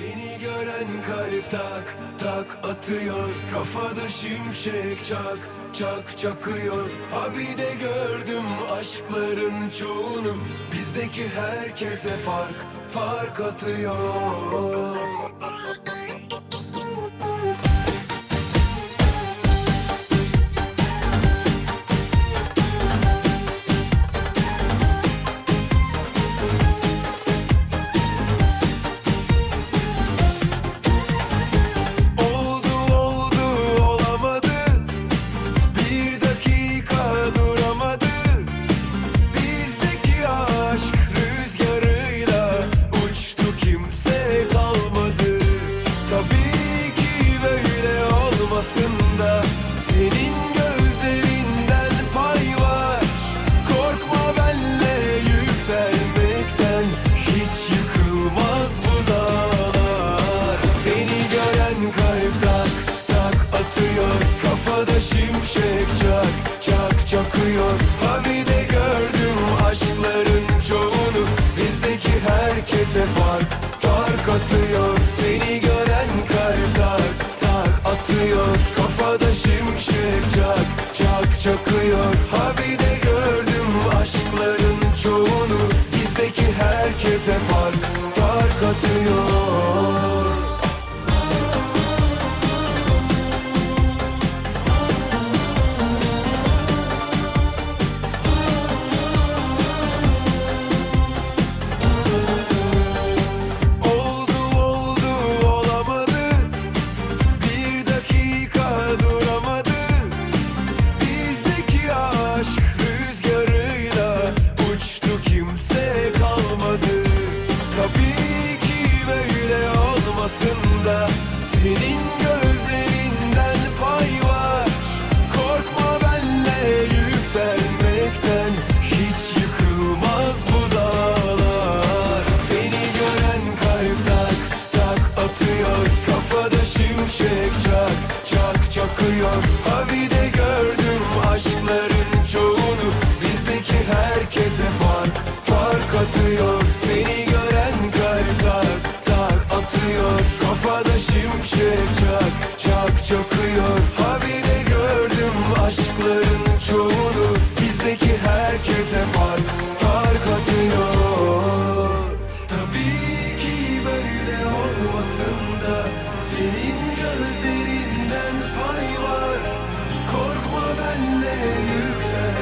Seni gören kalp tak tak atıyor. Kafada şimşek çak çak çakıyor. Abi de gördüm aşkların çoğunu. Bizdeki herkese fark fark atıyor herkese fark fark atıyor. Seni gören kalp tak tak atıyor. Kafada şimşek çak çak çakıyor. Ha bir de gördüm aşkların çoğunu. Bizdeki herkese fark fark atıyor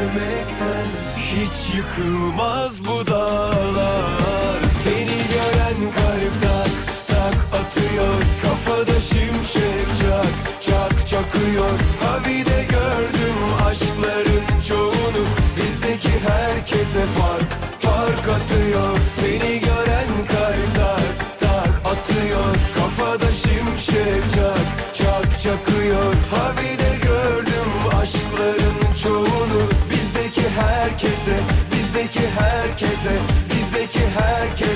yükselmekten Hiç yıkılmaz bu dağlar. Seni gören kalp tak tak atıyor Kafada şimşek çak çak çakıyor. Ha bir de gördüm aşkların çoğunu Bizdeki herkese fark fark atıyor. Seni gören kalp tak tak atıyor Kafada şimşek çak çak çakıyor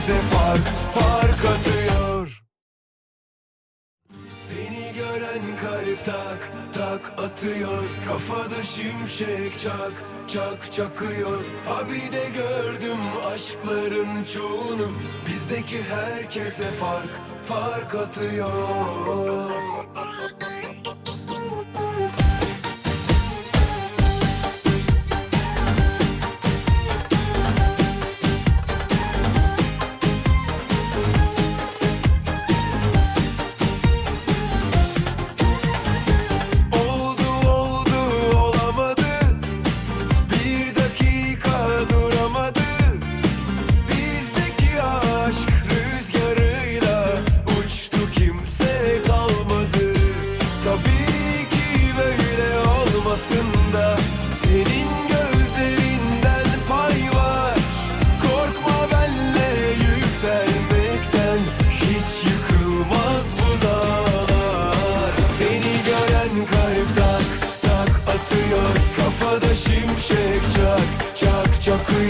herkese fark fark atıyor. Seni gören kalp tak tak atıyor. Kafada şimşek çak çak çakıyor. Ha bir de gördüm aşkların çoğunu. Bizdeki herkese fark fark atıyor aşkında senin gözlerinden pay var. Korkma benle yükselmekten hiç yıkılmaz bu dağlar. Seni gören kalp tak tak atıyor kafada şimşek çak çak çakıyor.